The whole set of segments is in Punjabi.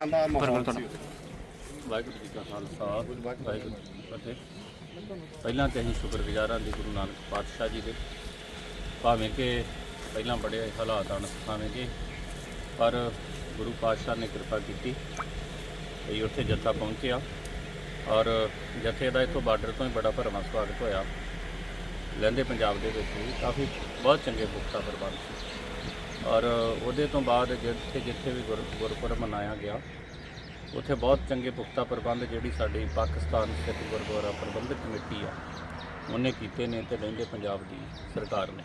ਦਾ ਮਾਹੌਲ ਤੁਹਾਡਾ। ਸੀ ਵਾਹਿਗੁਰੂ ਜੀ ਕਾ ਖਾਲਸਾ ਵਾਹਿਗੁਰੂ ਜੀ ਕੀ ਫਤਿਹ। ਪਹਿਲਾਂ ਤੇ ਅਸੀਂ ਸ਼ੁਕਰਗੁਜ਼ਾਰ ਹਾਂ ਜੀ ਗੁਰੂ ਨਾਨਕ ਪਾਤਸ਼ਾਹ ਜੀ ਦੇ। ਭਾਵੇਂ ਕਿ ਪਹਿਲਾਂ ਬੜੇ ਹਾਲਾਤ ਹਨ ਭਾਵੇਂ ਕਿ ਪਰ ਗੁਰੂ ਪਾਤਸ਼ਾਹ ਨੇ ਕਿਰਪਾ ਕੀਤੀ ਤੇ ਉੱਥੇ ਜੱਥਾ ਪਹੁੰਚਿਆ ਔਰ ਜਥੇ ਦਾ ਇੱਥੋਂ ਬਾਰਡਰ ਤੋਂ ਹੀ ਬੜਾ ਭਰਵਾਂ ਸਵਾਗਤ ਹੋਇਆ। ਲਹਿੰਦੇ ਪੰਜਾਬ ਦੇ ਵਿੱਚ ਵੀ ਕਾਫੀ ਬਹੁਤ ਚੰਗੇ ਪੁਖਤਾ ਪ੍ਰਬੰਧ ਸੀ। ਔਰ ਉਹਦੇ ਤੋਂ ਬਾਅਦ ਜਿੱਥੇ ਜਿੱਥੇ ਵੀ ਗੁਰ- ਗੁਰਪੁਰਬ ਮਨਾਇਆ ਗਿਆ, ਉੱਥੇ ਬਹੁਤ ਚੰਗੇ ਪੁਖਤਾ ਪ੍ਰਬੰਧ ਜਿਹੜੀ ਸਾਡੀ ਪਾਕਿਸਤਾਨ ਸਿੱਖ ਗੁਰਦੁਆਰਾ ਪ੍ਰਬੰਧਕ ਕਮੇਟੀ ਆ, ਉਹਨੇ ਕੀਤੇ ਨੇ ਤੇ ਰਹਿੰਦੇ ਪੰਜਾਬ ਦੀ ਸਰਕਾਰ ਨੇ।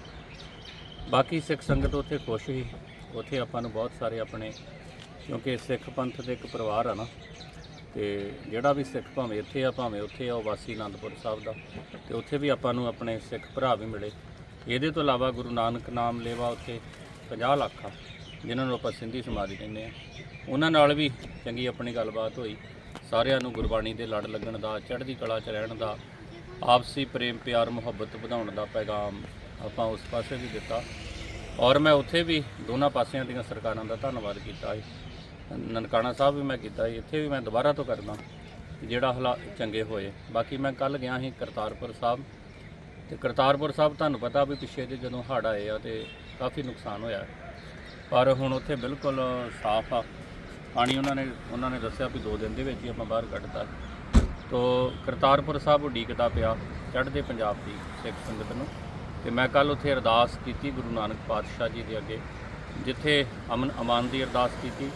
ਬਾਕੀ ਸਿੱਖ ਸੰਗਤ ਉੱਥੇ ਖੁਸ਼ ਹੀ ਉੱਥੇ ਆਪਾਂ ਨੂੰ ਬਹੁਤ ਸਾਰੇ ਆਪਣੇ, ਕਿਉਂਕਿ ਸਿੱਖ ਪੰਥ ਦੇ ਇੱਕ ਪਰਿਵਾਰ ਆ ਨਾ, ਤੇ ਜਿਹੜਾ ਵੀ ਸਿੱਖ ਭਾਵੇਂ ਇੱਥੇ ਆ, ਭਾਵੇਂ ਉੱਥੇ ਆ, ਉਹ ਵਾਸੀ ਆਨੰਦਪੁਰ ਸਾਹਿਬ ਦਾ, ਤੇ ਉੱਥੇ ਵੀ ਆਪਾਂ ਨੂੰ ਆਪਣੇ ਸਿੱਖ ਭਰਾ ਵੀ ਮਿਲੇ। ਇਹਦੇ ਤੋਂ ਇਲਾਵਾ ਗੁਰੂ ਨਾਨਕ ਨਾਮ ਲੇਵਾ ਉੱਥੇ 50 ਲੱਖ ਆ, ਜਿਨ੍ਹਾਂ ਨੂੰ ਆਪਾਂ ਸਿੰਧੀ ਸਮਾਜ ਕਹਿੰਦੇ ਆ। ਉਹਨਾਂ ਨਾਲ ਵੀ ਚੰਗੀ ਆਪਣੀ ਗੱਲਬਾਤ ਹੋਈ। ਸਾਰਿਆਂ ਨੂੰ ਗੁਰਬਾਣੀ ਦੇ ਲੜ ਲੱਗਣ ਦਾ, ਚੜ੍ਹਦੀ ਕਲਾ 'ਚ ਰਹਿਣ ਦਾ, ਆਪਸੀ ਪ੍ਰੇਮ, ਪਿਆਰ, ਮੁਹੱਬਤ ਵਧਾਉਣ ਦਾ ਪੈਗਾਮ ਆਪਾਂ ਉਸ ਪਾਸੇ ਵੀ ਦਿੱਤਾ। ਔਰ ਮੈਂ ਉੱਥੇ ਵੀ ਦੋਨਾਂ ਪਾਸਿਆਂ ਦੀਆਂ ਸਰਕਾਰਾਂ ਦਾ ਧੰਨਵਾਦ ਕੀਤਾ ਹੈ ਨਨਕਾਣਾ ਸਾਹਿਬ ਵੀ ਮੈਂ ਕੀਤਾ ਸੀ। ਇੱਥੇ ਵੀ ਮੈਂ ਦੁਬਾਰਾ ਤੋਂ ਕਰਦਾ, ਜਿਹੜਾ ਹਾਲਾਤ ਚੰਗੇ ਹੋਏ। ਬਾਕੀ ਮੈਂ ਕੱਲ ਗਿਆ ਸੀ ਕਰਤਾਰਪੁਰ ਸਾਹਿਬ। ਤੇ ਕਰਤਾਰਪੁਰ ਸਾਹਿਬ ਤੁਹਾਨੂੰ ਪਤਾ ਵੀ ਪਿੱਛੇ ਜੇ ਜਦੋਂ ਹੜ੍ਹ ਆਏ ਆ ਤੇ ਕਾਫੀ ਨੁਕਸਾਨ ਹੋਇਆ। ਪਰ ਹੁਣ ਉੱਥੇ ਬਿਲਕੁਲ ਸਾਫ਼ ਆ। ਪਾਣੀ ਉਹਨਾਂ ਨੇ ਉਹਨਾਂ ਨੇ ਦੱਸਿਆ ਵੀ 2 ਦਿਨ ਦੇ ਵਿੱਚ ਹੀ ਆਪਾਂ ਬਾਹਰ ਕੱਢਤਾ। ਤੋ ਕਰਤਾਰਪੁਰ ਸਾਹਿਬ ਉਡੀਕਦਾ ਪਿਆ, ਚੜ੍ਹਦੇ ਪੰਜਾਬ ਦੀ ਸਿੱਖ ਸੰਗਤ ਨੂੰ। ਤੇ ਮੈਂ ਕੱਲ ਉੱਥੇ ਅਰਦਾਸ ਕੀਤੀ ਗੁਰੂ ਨਾਨਕ ਪਾਤਸ਼ਾਹ ਜੀ ਦੇ ਅੱਗੇ। ਜਿੱਥੇ ਅਮਨ, ਅਮਾਨ ਦੀ ਅਰਦਾਸ ਕੀਤੀ,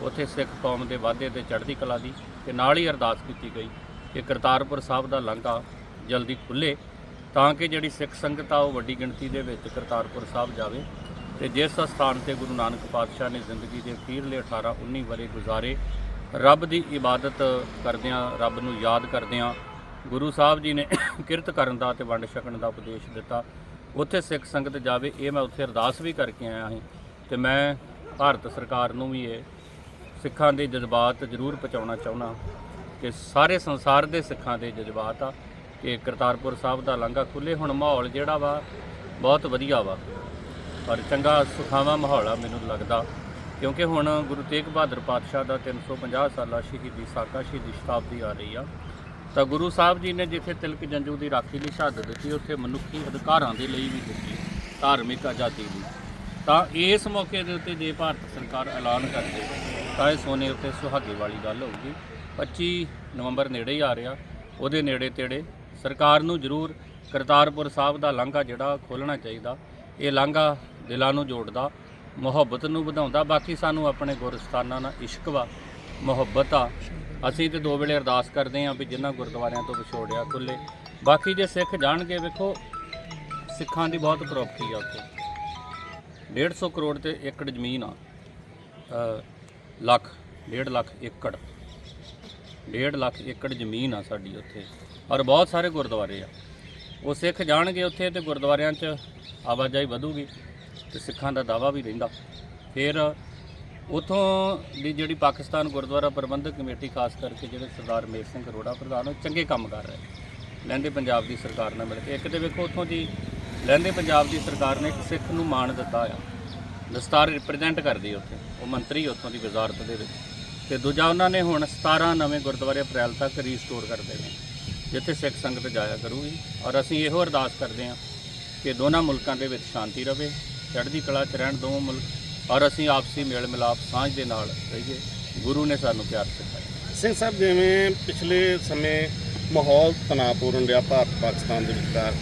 ਉੱਥੇ ਸਿੱਖ ਕੌਮ ਦੇ ਵਾਧੇ ਤੇ ਚੜ੍ਹਦੀ ਕਲਾ ਦੀ। ਤੇ ਨਾਲ ਹੀ ਅਰਦਾਸ ਕੀਤੀ ਗਈ ਕਿ ਕਰਤਾਰਪੁਰ ਸਾਹਿਬ ਦਾ ਲਾਂਘਾ ਜਲਦੀ ਖੁੱਲੇ ਤਾਂ ਕਿ ਜਿਹੜੀ ਸਿੱਖ ਸੰਗਤ ਆ ਉਹ ਵੱਡੀ ਗਿਣਤੀ ਦੇ ਵਿੱਚ ਕਰਤਾਰਪੁਰ ਸਾਹਿਬ ਜਾਵੇ ਤੇ ਜਿਸ ਸਥਾਨ ਤੇ ਗੁਰੂ ਨਾਨਕ ਪਾਤਸ਼ਾਹ ਨੇ ਜ਼ਿੰਦਗੀ ਦੇ ਅਖੀਰਲੇ 18 19 ਵਰੇ ਗੁਜ਼ਾਰੇ, ਰੱਬ ਦੀ ਇਬਾਦਤ ਕਰਦਿਆਂ, ਰੱਬ ਨੂੰ ਯਾਦ ਕਰਦਿਆਂ ਗੁਰੂ ਸਾਹਿਬ ਜੀ ਨੇ ਕਿਰਤ ਕਰਨ ਦਾ ਤੇ ਵੰਡ ਛਕਣ ਦਾ ਉਪਦੇਸ਼ ਦਿੱਤਾ। ਉੱਥੇ ਸਿੱਖ ਸੰਗਤ ਜਾਵੇ, ਇਹ ਮੈਂ ਉੱਥੇ ਅਰਦਾਸ ਵੀ ਕਰਕੇ ਆਇਆ ਹਾਂ ਤੇ ਮੈਂ ਭਾਰਤ ਸਰਕਾਰ ਨੂੰ ਵੀ ਇਹ ਸਿੱਖਾਂ ਦੇ ਜਜ਼ਬਾਤ ਜ਼ਰੂਰ ਪਹੁੰਚਾਉਣਾ ਚਾਹੁੰਦਾ ਕਿ ਸਾਰੇ ਸੰਸਾਰ ਦੇ ਸਿੱਖਾਂ ਦੇ ਜਜ਼ਬਾਤ ਆ। ਕਿ ਕਰਤਾਰਪੁਰ ਸਾਹਿਬ ਦਾ ਲਾਂਘਾ ਖੁੱਲੇ ਹੁਣ ਮਾਹੌਲ ਜਿਹੜਾ ਵਾ, ਬਹੁਤ ਵਧੀਆ ਵਾ। ਪਰ ਚੰਗਾ ਸੁਖਾਵਾਂ ਮਾਹੌਲ ਆ ਮੈਨੂੰ ਲੱਗਦਾ, ਕਿਉਂਕਿ ਹੁਣ ਗੁਰੂ ਤੇਗ ਬਹਾਦਰ ਪਾਤਸ਼ਾਹ ਦਾ 350 ਸਾਲਾ ਸ਼ਹੀਦੀ ਸਾਕਾ ਸ਼ਹੀਦੀ ਸ਼ਤਾਬਦੀ ਆ ਰਹੀ ਆ। ਤਾਂ ਗੁਰੂ ਸਾਹਿਬ ਜੀ ਨੇ ਜਿੱਥੇ ਤਿਲਕ ਜੰਜੂ ਦੀ ਰਾਖੀ ਲਈ ਸ਼ਹਾਦਤ ਦਿੱਤੀ, ਉੱਥੇ ਮਨੁੱਖੀ ਅਧਿਕਾਰਾਂ ਦੇ ਲਈ ਵੀ ਦਿੱਤੀ, ਧਾਰਮਿਕ ਆਜ਼ਾਦੀ ਦੀ ਤਾਂ ਇਸ ਮੌਕੇ ਦੇ ਉੱਤੇ ਜੇ ਭਾਰਤ ਸਰਕਾਰ ਐਲਾਨ ਕਰਦੇ, ਤਾਂ ਇਹ ਸੋਨੇ ਉੱਤੇ ਸੁਹਾਗੇ ਵਾਲੀ ਗੱਲ ਹੋਊਗੀ। 25 ਨਵੰਬਰ ਨੇੜੇ ਹੀ ਆ ਰਿਹਾ, ਉਹਦੇ ਨੇੜੇ ਤੇੜੇ ਸਰਕਾਰ ਨੂੰ ਜ਼ਰੂਰ ਕਰਤਾਰਪੁਰ ਸਾਹਿਬ ਦਾ ਲਾਂਘਾ ਜਿਹੜਾ ਖੋਲਣਾ ਚਾਹੀਦਾ। ਇਹ ਲਾਂਘਾ ਦਿਲਾਂ ਨੂੰ ਜੋੜਦਾ, ਮੁਹੱਬਤ ਨੂੰ ਵਧਾਉਂਦਾ। ਬਾਕੀ ਸਾਨੂੰ ਆਪਣੇ ਗੁਰਸਥਾਨਾਂ ਨਾਲ ਇਸ਼ਕ ਵਾ, ਮੁਹੱਬਤ ਆ। ਅਸੀਂ ਤੇ ਦੋ ਵੇਲੇ ਅਰਦਾਸ ਕਰਦੇ ਆਂ ਵੀ ਜਿਨ੍ਹਾਂ ਗੁਰਦੁਆਰਿਆਂ ਤੋਂ ਵਿਛੋੜਿਆ ਖੁੱਲੇ ਬਾਕੀ ਜੇ ਸਿੱਖ ਜਾਣਗੇ, ਵੇਖੋ, ਸਿੱਖਾਂ ਦੀ ਬਹੁਤ ਪ੍ਰਾਪਰਟੀ ਆ ਉੱਥੇ। 150 ਕਰੋੜ ਤੇ ਏਕੜ ਜ਼ਮੀਨ ਆ ਲੱਖ 1.5 ਲੱਖ ਏਕੜ। 1.5 ਲੱਖ ਏਕੜ ਜ਼ਮੀਨ ਆ ਸਾਡੀ ਉੱਥੇ, ਔਰ ਬਹੁਤ ਸਾਰੇ ਗੁਰਦੁਆਰੇ ਆ। ਉਹ ਸਿੱਖ ਜਾਣਗੇ ਉੱਥੇ ਤੇ ਗੁਰਦੁਆਰਿਆਂ 'ਚ ਆਵਾਜਾਈ ਵਧੂਗੀ ਤੇ ਸਿੱਖਾਂ ਦਾ ਦਾਵਾ ਵੀ ਰਹਿੰਦਾ। ਫਿਰ ਉਥੋਂ ਦੀ ਜਿਹੜੀ ਪਾਕਿਸਤਾਨ ਗੁਰਦੁਆਰਾ ਪ੍ਰਬੰਧਕ ਕਮੇਟੀ, ਖਾਸ ਕਰਕੇ ਜਿਹੜੇ ਸਰਦਾਰ ਮੇਰ ਸਿੰਘ ਅਰੋੜਾ ਪ੍ਰਧਾਨ, ਉਹ ਚੰਗੇ ਕੰਮ ਕਰ ਰਹੇ ਲਹਿੰਦੇ ਪੰਜਾਬ ਦੀ ਸਰਕਾਰ ਨਾਲ ਮਿਲ ਕੇ। ਇੱਕ ਤੇ ਵੇਖੋ ਉਥੋਂ ਦੀ ਲਹਿੰਦੇ ਪੰਜਾਬ ਦੀ ਸਰਕਾਰ ਨੇ ਇੱਕ ਸਿੱਖ ਨੂੰ ਮਾਣ ਦਿੱਤਾ ਆ। ਦਸਤਾਰ ਰਿਪਰੈਜ਼ੈਂਟ ਕਰਦੀ ਉੱਥੇ। ਉਹ ਮੰਤਰੀ ਉੱਥੋਂ ਦੀ ਵਜ਼ਾਰਤ ਦੇ ਵਿੱਚ। ਤੇ ਦੂਜਾ ਉਹਨਾਂ ਨੇ ਹੁਣ 17 ਨਵੇਂ ਗੁਰਦੁਆਰੇ ਅਪ੍ਰੈਲ ਤੱਕ ਰੀਸਟੋਰ ਕਰਦੇ ਨੇ ਜਿੱਥੇ ਸਿੱਖ ਸੰਗਤ ਜਾਇਆ ਕਰੂਗੀ। ਔਰ ਅਸੀਂ ਇਹੋ ਅਰਦਾਸ ਕਰਦੇ ਹਾਂ ਕਿ ਦੋਨਾਂ ਮੁਲਕਾਂ ਦੇ ਵਿੱਚ ਸ਼ਾਂਤੀ ਰਹੇ ਚੜ੍ਹਦੀ ਕਲਾ 'ਚ ਰਹਿਣ ਦੋਵੇਂ ਮੁਲਕ। ਔਰ ਅਸੀਂ ਆਪਸੀ ਮੇਲ ਮਿਲਾਪ ਸਾਂਝ ਦੇ ਨਾਲ ਰਹੀਏ। ਗੁਰੂ ਨੇ ਸਾਨੂੰ ਪਿਆਰ ਸਿਖਾਇਆ। ਸਿੰਘ ਸਾਹਿਬ, ਜਿਵੇਂ ਪਿਛਲੇ ਸਮੇਂ ਮਾਹੌਲ ਤਣਾਅਪੂਰਨ ਰਿਹਾ ਭਾਰਤ ਪਾਕਿਸਤਾਨ ਦੇ ਵਿਚਕਾਰ,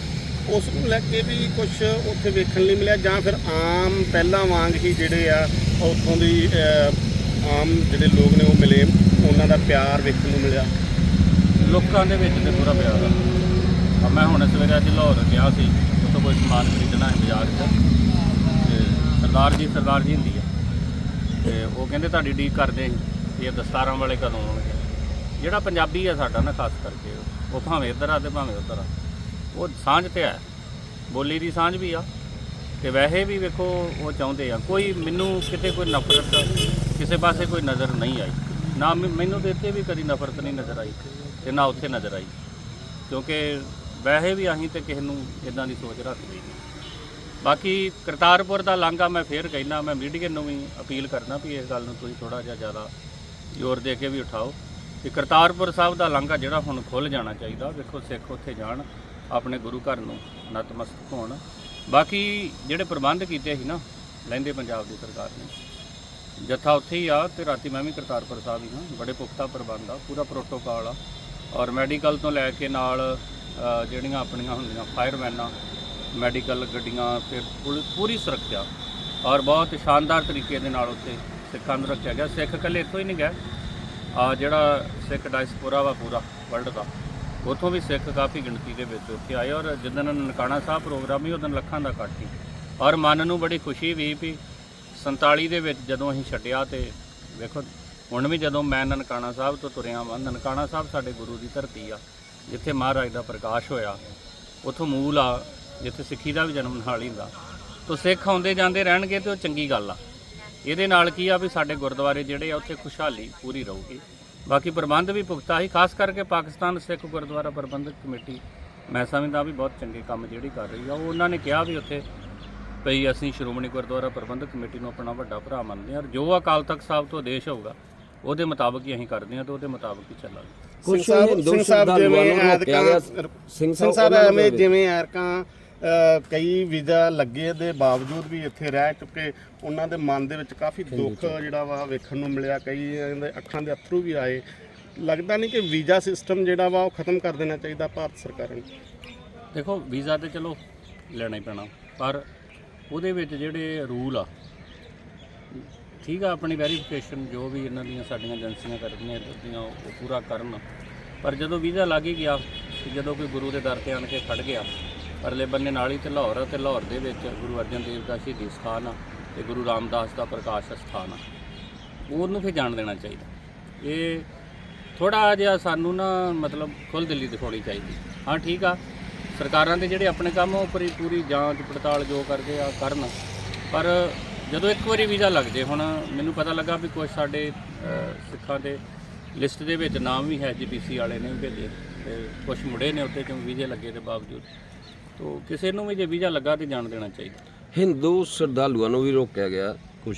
ਉਸ ਨੂੰ ਲੈ ਕੇ ਵੀ ਕੁਝ ਉੱਥੇ ਵੇਖਣ ਲਈ ਮਿਲਿਆ ਜਾਂ ਫਿਰ ਆਮ ਪਹਿਲਾਂ ਵਾਂਗ ਹੀ ਜਿਹੜੇ ਆ, ਉੱਥੋਂ ਦੀ ਆਮ ਜਿਹੜੇ ਲੋਕ ਨੇ ਉਹ ਮਿਲੇ, ਉਹਨਾਂ ਦਾ ਪਿਆਰ ਵੇਖਣ ਨੂੰ ਮਿਲਿਆ। ਲੋਕਾਂ ਦੇ ਵਿੱਚ ਤੇ ਪੂਰਾ ਪਿਆਰ ਆ। ਮੈਂ ਹੁਣ ਸਵੇਰੇ ਅੱਜ ਲਾਹੌਰ ਗਿਆ ਸੀ, ਉੱਥੋਂ ਕੋਈ ਸਮਾਨ ਖਰੀਦਣਾ ਹੈ ਬਾਜ਼ਾਰ 'ਚ। ਤੇ ਸਰਦਾਰ ਜੀ ਸਰਦਾਰ ਜੀ ਹੁੰਦੀ ਆ। ਤੇ ਉਹ ਕਹਿੰਦੇ ਤੁਹਾਡੀ ਡੀਕ ਕਰਦੇ ਸੀ ਇਹ ਦਸਤਾਰਾਂ ਵਾਲੇ ਕਦੋਂ ਆਉਣਗੇ। ਜਿਹੜਾ ਪੰਜਾਬੀ ਆ ਸਾਡਾ ਨਾ, ਖਾਸ ਕਰਕੇ ਉਹ। ਭਾਵੇਂ ਇੱਧਰ ਆ ਤੇ ਭਾਵੇਂ ਉੱਧਰ ਆ। ਉਹ ਸਾਂਝ ਤੇ ਆ ਬੋਲੀ ਦੀ ਸਾਂਝ ਵੀ ਆ। ਤੇ ਵੈਸੇ ਵੀ ਵੇਖੋ, ਉਹ ਚਾਹੁੰਦੇ ਆ। ਕੋਈ ਮੈਨੂੰ ਕਿਤੇ ਕੋਈ ਨਫ਼ਰਤ ਕਿਸੇ ਪਾਸੇ ਕੋਈ ਨਜ਼ਰ ਨਹੀਂ ਆਈ। ਨਾ ਮੈਨੂੰ ਤੇ ਇੱਥੇ ਵੀ ਕਦੀ ਨਫ਼ਰਤ ਨਹੀਂ ਨਜ਼ਰ ਆਈ ਤੇ ਨਾ ਉੱਥੇ ਨਜ਼ਰ ਆਈ। ਕਿਉਂਕਿ ਵੈਸੇ ਵੀ ਅਸੀਂ ਤੇ ਕਿਸੇ ਨੂੰ ਇਦਾਂ ਦੀ ਸੋਚ ਰੱਖਦੇ ਨਹੀਂ। ਬਾਕੀ ਕਰਤਾਰਪੁਰ ਦਾ ਲਾਂਘਾ ਮੈਂ ਫੇਰ ਕਹਿਣਾ ਮੈਂ ਮੀਡੀਆ ਨੂੰ ਵੀ ਅਪੀਲ ਕਰਨਾ ਵੀ ਇਸ ਗੱਲ ਨੂੰ ਤੁਸੀਂ ਥੋੜਾ ਜਿਹਾ ਜ਼ਿਆਦਾ ਜ਼ੋਰ ਦੇ ਕੇ ਵੀ ਉਠਾਓ ਕਿ ਕਰਤਾਰਪੁਰ ਸਾਹਿਬ ਦਾ ਲਾਂਘਾ ਜਿਹੜਾ ਹੁਣ ਖੁੱਲ ਜਾਣਾ ਚਾਹੀਦਾ, ਵੇਖੋ ਸਿੱਖ ਉੱਥੇ ਜਾਣ, ਆਪਣੇ ਗੁਰੂ ਘਰ ਨੂੰ ਨਤਮਸਤਕ ਹੋਣ। ਬਾਕੀ ਜਿਹੜੇ ਪ੍ਰਬੰਧ ਕੀਤੇ ਸੀ ਨਾ, ਲੈਂਦੇ ਪੰਜਾਬ ਦੀ ਸਰਕਾਰ ਨੇ ਜੱਥਾ ਉੱਥੇ ਹੀ ਆ ਤੇ ਰਾਤੀ ਮੈਂ ਵੀ ਕਰਤਾਰਪੁਰ ਸਾਹਿਬ ਹੀ ਹਾਂ। ਬੜੇ ਪੁਖਤਾ ਪ੍ਰਬੰਧ ਆ, ਪੂਰਾ ਪ੍ਰੋਟੋਕਾਲ ਆ। ਔਰ ਮੈਡੀਕਲ ਤੋਂ ਲੈ ਕੇ ਨਾਲ ਜਿਹੜੀਆਂ ਆਪਣੀਆਂ ਹੁੰਦੀਆਂ ਫਾਇਰਮੈਨਾਂ ਮੈਡੀਕਲ ਗੱਡੀਆਂ, ਫਿਰ ਪੁਲ- ਪੂਰੀ ਸੁਰੱਖਿਆ। ਔਰ ਬਹੁਤ ਸ਼ਾਨਦਾਰ ਤਰੀਕੇ ਦੇ ਨਾਲ ਉੱਥੇ ਸਿੱਖਾਂ ਨੂੰ ਰੱਖਿਆ ਗਿਆ। ਸਿੱਖ ਇਕੱਲੇ ਇੱਥੋਂ ਹੀ ਨਹੀਂ ਗਏ। ਆ ਜਿਹੜਾ ਸਿੱਖ ਡਾਇਸਪੋਰਾ ਵਾ ਪੂਰਾ ਵਰਲਡ ਦਾ, ਉੱਥੋਂ ਵੀ ਸਿੱਖ ਕਾਫੀ ਗਿਣਤੀ ਦੇ ਵਿੱਚ ਉੱਥੇ ਆਏ। ਔਰ ਜਿੱਦਣ ਨਨਕਾਣਾ ਸਾਹਿਬ ਪ੍ਰੋਗਰਾਮ ਹੀ ਉਦੋਂ ਲੱਖਾਂ ਦਾ ਇਕੱਠ ਸੀ। ਔਰ ਮਨ ਨੂੰ ਬੜੀ ਖੁਸ਼ੀ ਵੀ ਵੀ 47 ਦੇ ਵਿੱਚ ਜਦੋਂ ਅਸੀਂ ਛੱਡਿਆ ਤੇ ਵੇਖੋ, ਹੁਣ ਵੀ ਜਦੋਂ ਮੈਂ ਨਨਕਾਣਾ ਸਾਹਿਬ ਤੋਂ ਤੁਰਿਆ ਵਾਂ, ਨਨਕਾਣਾ ਸਾਹਿਬ ਸਾਡੇ ਗੁਰੂ ਦੀ ਧਰਤੀ ਆ, ਜਿੱਥੇ ਮਹਾਰਾਜ ਦਾ ਪ੍ਰਕਾਸ਼ ਹੋਇਆ, ਉੱਥੋਂ ਮੂਲ ਆ, ਜਿੱਥੇ ਸਿੱਖੀ ਦਾ ਵੀ ਜਨਮ ਨਾਲ ਹੀ ਹੁੰਦਾ। ਤੋ ਸਿੱਖ ਆਉਂਦੇ ਜਾਂਦੇ ਰਹਿਣਗੇ ਤੇ ਉਹ ਚੰਗੀ ਗੱਲ ਆ। ਇਹਦੇ ਨਾਲ ਕੀ ਆ ਵੀ ਸਾਡੇ ਗੁਰਦੁਆਰੇ ਜਿਹੜੇ ਆ, ਉੱਥੇ ਖੁਸ਼ਹਾਲੀ ਪੂਰੀ ਰਹੂਗੀ। ਬਾਕੀ ਪ੍ਰਬੰਧ ਵੀ ਪੁਖਤਾ ਹੀ ਖਾਸ ਕਰਕੇ ਪਾਕਿਸਤਾਨ ਸਿੱਖ ਗੁਰਦੁਆਰਾ ਪ੍ਰਬੰਧਕ ਕਮੇਟੀ, ਮੈਂ ਸਮਝਦਾ ਵੀ ਬਹੁਤ ਚੰਗੇ ਕੰਮ ਜਿਹੜੀ ਕਰ ਰਹੀ ਆ, ਉਹ ਉਹਨਾਂ ਨੇ ਕਿਹਾ ਵੀ ਉੱਥੇ ਭਈ ਅਸੀਂ ਸ਼੍ਰੋਮਣੀ ਗੁਰਦੁਆਰਾ ਪ੍ਰਬੰਧਕ ਕਮੇਟੀ ਨੂੰ ਆਪਣਾ ਵੱਡਾ ਭਰਾ ਮੰਨਦੇ ਹਾਂ ਔਰ ਜੋ ਅਕਾਲ ਤਖਤ ਸਾਹਿਬ ਤੋਂ ਆਦੇਸ਼ ਹੋਊਗਾ ਉਹਦੇ ਮੁਤਾਬਕ ਹੀ ਅਸੀਂ ਕਰਦੇ ਹਾਂ ਤੇ ਉਹਦੇ ਮੁਤਾਬਕ ਹੀ ਚੱਲਾਂਗੇ। ਕੁਝ ਸਿੰਘ ਸਾਹਿਬ- ਜਿਵੇਂ ਐਤਕਾਂ- ਸਿੰਘ ਸਿੰਘ ਸਾਹਿਬ ਐਵੇਂ। ਜਿਵੇਂ ਐਰਕਾਂ ਕਈ ਵੀਜ਼ਾ ਲੱਗੇ ਦੇ ਬਾਵਜੂਦ ਵੀ ਇੱਥੇ ਰਹਿ ਚੁੱਕੇ ਉਹਨਾਂ ਦੇ ਮਨ ਦੇ ਵਿੱਚ ਕਾਫੀ ਦੁੱਖ ਜਿਹੜਾ ਵਾ ਵੇਖਣ ਨੂੰ ਮਿਲਿਆ। ਕਈ ਦੇ ਅੱਖਾਂ ਦੇ ਅਥਰੂ ਵੀ ਆਏ। ਲੱਗਦਾ ਨਹੀਂ ਕਿ ਵੀਜ਼ਾ ਸਿਸਟਮ ਜਿਹੜਾ ਵਾ ਉਹ ਖਤਮ ਕਰ ਦੇਣਾ ਚਾਹੀਦਾ ਭਾਰਤ ਸਰਕਾਰ ਨੂੰ। ਦੇਖੋ ਵੀਜ਼ਾ ਤੇ ਚਲੋ ਲੈਣਾ ਹੀ ਪੈਣਾ। ਪਰ ਉਹਦੇ ਵਿੱਚ ਜਿਹੜੇ ਰੂਲ ਆ, ਠੀਕ ਆ ਆਪਣੀ ਵੈਰੀਫਿਕੇਸ਼ਨ ਜੋ ਵੀ ਇਹਨਾਂ ਦੀਆਂ ਸਾਡੀਆਂ ਏਜੰਸੀਆਂ ਕਰਦੀਆਂ ਇੱਧਰ ਦੀਆਂ ਉਹ ਪੂਰਾ ਕਰਨ। ਪਰ ਜਦੋਂ ਵੀਜ਼ਾ ਲੱਗ ਹੀ ਗਿਆ, ਤੇ ਜਦੋਂ ਕੋਈ ਗੁਰੂ ਦੇ ਦਰ ਤੇ ਆਣ ਕੇ ਖੜ ਗਿਆ ਪਰਲੇ ਬੰਨੇ ਨਾਲ ਹੀ ਤੇ ਲਾਹੌਰ ਆ ਤੇ ਲਾਹੌਰ ਦੇ ਵਿੱਚ ਗੁਰੂ ਅਰਜਨ ਦੇਵ ਦਾ ਸ਼ਹੀਦੀ ਸਥਾਨ ਆ ਤੇ ਗੁਰੂ ਰਾਮਦਾਸ ਦਾ ਪ੍ਰਕਾਸ਼ ਸਥਾਨ ਆ। ਉਹਨੂੰ ਫਿਰ ਜਾਣ ਦੇਣਾ ਚਾਹੀਦਾ। ਇਹ ਥੋੜਾ ਜਿਹਾ ਸਾਨੂੰ ਨਾ ਮਤਲਬ ਖੁੱਲ੍ਹ ਦਿਲੀ ਦਿਖਾਉਣੀ ਚਾਹੀਦੀ। ਹਾਂ, ਠੀਕ ਆ। ਸਰਕਾਰਾਂ ਦੇ ਜਿਹੜੇ ਆਪਣੇ ਕੰਮ ਆ, ਉਹ ਪੂਰੀ ਪੂਰੀ ਜਾਂਚ ਪੜਤਾਲ ਜੋ ਕਰਦੇ ਆ ਕਰਨ। ਪਰ ਜਦੋਂ ਇੱਕ ਵਾਰੀ ਵੀਜ਼ਾ ਲੱਗ ਜੇ ਹੁਣ ਮੈਨੂੰ ਪਤਾ ਲੱਗਾ ਵੀ ਕੁਝ ਸਾਡੇ ਸਿੱਖਾਂ ਦੇ ਲਿਸਟ ਦੇ ਵਿੱਚ ਨਾਮ ਵੀ ਹੈ ਜੀਪੀਸੀ ਵਾਲੇ ਨੇ ਵੀ ਭੇਜੇ। ਤੇ ਕੁਝ ਮੁੰਡੇ ਨੇ ਉੱਤੇ ਕਿਉਂ ਵੀਜ਼ੇ ਲੱਗੇ ਦੇ ਬਾਵਜੂਦ। ਤੋ ਕਿਸੇ ਨੂੰ ਵੀ ਜੇ ਵੀਜ਼ਾ ਲੱਗਾ ਤੇ ਜਾਣ ਦੇਣਾ ਚਾਹੀਦਾ। ਹਿੰਦੂ ਸ਼ਰਧਾਲੂਆਂ ਨੂੰ ਵੀ ਰੋਕਿਆ ਗਿਆ ਕੁਝ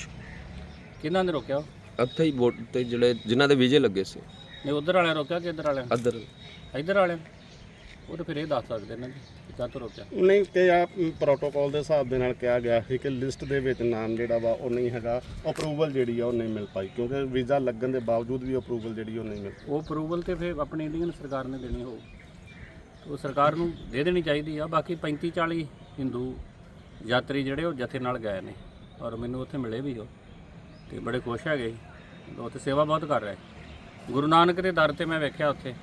ਕਿਹਨਾਂ ਨੇ ਰੋਕਿਆ? ਇੱਥੇ ਹੀ ਵੋਟ ਤੇ ਜਿਹੜੇ ਜਿਨ੍ਹਾਂ ਦੇ ਵੀਜ਼ੇ ਲੱਗੇ ਸੀ। ਨੇ ਉਧਰ ਵਾਲਿਆਂ ਰੋਕਿਆ ਕਿ ਇੱਧਰ ਵਾਲਿਆਂ ਅਦਰ ਇੱਧਰ। ਵਾਲਿਆਂ ਉਹ ਤਾਂ ਫਿਰ ਇਹ ਦੱਸ ਸਕਦੇ ਨੇ ਕਿ ਕਾਹਤੋਂ ਰੋਕਿਆ। ਨਹੀਂ ਤੇ ਆ ਪ੍ਰੋਟੋਕਾਲ ਦੇ ਹਿਸਾਬ ਦੇ ਨਾਲ ਕਿਹਾ ਗਿਆ ਸੀ ਕਿ ਲਿਸਟ ਦੇ ਵਿੱਚ ਨਾਮ ਜਿਹੜਾ ਵਾ ਉਹ ਨਹੀਂ ਹੈਗਾ। ਅਪਰੂਵਲ ਜਿਹੜੀ ਆ ਉਹ ਨਹੀਂ ਮਿਲ ਪਾਈ ਕਿਉਂਕਿ ਵੀਜ਼ਾ ਲੱਗਣ ਦੇ ਬਾਵਜੂਦ ਵੀ ਅਪਰੂਵਲ ਜਿਹੜੀ ਉਹ ਨਹੀਂ ਮਿਲ ਉਹ ਅਪਰੂਵਲ ਤੇ ਫਿਰ ਆਪਣੀ ਇੰਡੀਅਨ ਸਰਕਾਰ ਨੇ ਦੇਣੀ ਹੋਊ। ਉਹ ਸਰਕਾਰ ਨੂੰ ਦੇ ਦੇਣੀ ਚਾਹੀਦੀ ਆ ਬਾਕੀ 35 40 ਹਿੰਦੂ ਯਾਤਰੀ ਜਿਹੜੇ ਉਹ ਜਥੇ ਨਾਲ ਗਏ ਨੇ ਔਰ ਮੈਨੂੰ ਉੱਥੇ ਮਿਲੇ ਵੀ ਉਹ ਤੇ ਬੜੇ ਖੁਸ਼ ਹੈਗੇ। ਉਹ ਤੇ ਸੇਵਾ ਬਹੁਤ ਕਰ ਰਹੇ। ਗੁਰੂ ਨਾਨਕ ਦੇ ਦਰ ਤੇ ਮੈਂ ਵੇਖਿਆ ਉੱਥੇ।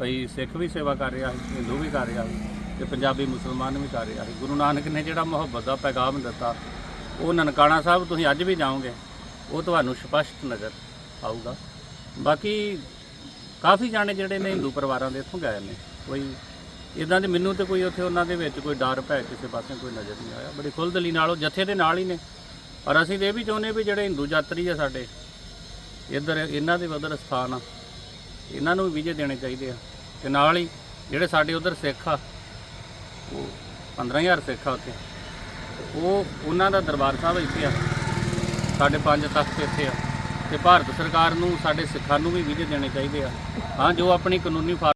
ਭਈ ਸਿੱਖ ਵੀ ਸੇਵਾ ਕਰ ਰਿਹਾ ਸੀ, ਹਿੰਦੂ ਵੀ ਕਰ ਰਿਹਾ ਸੀ ਤੇ ਪੰਜਾਬੀ ਮੁਸਲਮਾਨ ਵੀ ਕਰ ਰਿਹਾ ਸੀ। ਗੁਰੂ ਨਾਨਕ ਨੇ ਜਿਹੜਾ ਮੁਹੱਬਤ ਦਾ ਪੈਗਾਮ ਦਿੱਤਾ, ਉਹ ਨਨਕਾਣਾ ਸਾਹਿਬ ਤੁਸੀਂ ਅੱਜ ਵੀ ਜਾਓਗੇ, ਉਹ ਤੁਹਾਨੂੰ ਸਪਸ਼ਟ ਨਜ਼ਰ ਆਊਗਾ। ਬਾਕੀ ਕਾਫੀ ਜਾਣੇ ਜਿਹੜੇ ਨੇ ਹਿੰਦੂ ਪਰਿਵਾਰਾਂ ਦੇ ਇੱਥੋਂ ਗਏ ਨੇ, ਕੋਈ ਇਦਾਂ ਦੇ ਮੈਨੂੰ ਤੇ ਕੋਈ ਉੱਥੇ ਉਹਨਾਂ ਦੇ ਵਿੱਚ ਕੋਈ ਡਰ, ਭੈ ਕਿਸੇ ਪਾਸੇ ਕੋਈ ਨਜ਼ਰ ਨਹੀਂ ਆਇਆ। ਬੜੀ ਖੁੱਲ੍ਹਦਲੀ ਨਾਲ ਉਹ ਜਥੇ ਦੇ ਨਾਲ ਹੀ ਨੇ। ਔਰ ਅਸੀਂ ਤੇ ਇਹ ਵੀ ਚਾਹੁੰਦੇ ਵੀ ਜਿਹੜੇ ਹਿੰਦੂ ਯਾਤਰੀ ਆ ਸਾਡੇ, ਇੱਧਰ ਇਹਨਾਂ ਦੇ ਉਧਰ ਸਥਾਨ ਆ। ਇਹਨਾਂ ਨੂੰ ਵੀ ਵੀਜ਼ੇ ਦੇਣੇ ਚਾਹੀਦੇ ਆ। ਤੇ ਨਾਲ ਹੀ ਜਿਹੜੇ ਸਾਡੇ ਉਧਰ ਸਿੱਖ ਆ, ਉਹ 15000 ਸਿੱਖ ਆ ਉੱਥੇ। ਉਹ ਉਹਨਾਂ ਦਾ ਦਰਬਾਰ ਸਾਹਿਬ ਇੱਥੇ ਆ, ਸਾਡੇ ਪੰਜ ਤਖਤ ਇੱਥੇ ਆ। ਤੇ ਭਾਰਤ ਸਰਕਾਰ ਨੂੰ, ਸਾਡੇ ਸਿੱਖਾਂ ਨੂੰ ਵੀ ਵੀਜ਼ੇ ਦੇਣੇ ਚਾਹੀਦੇ ਆ। ਹਾਂ, ਜੋ ਆਪਣੀ ਕਾਨੂੰਨੀ ਫਾ-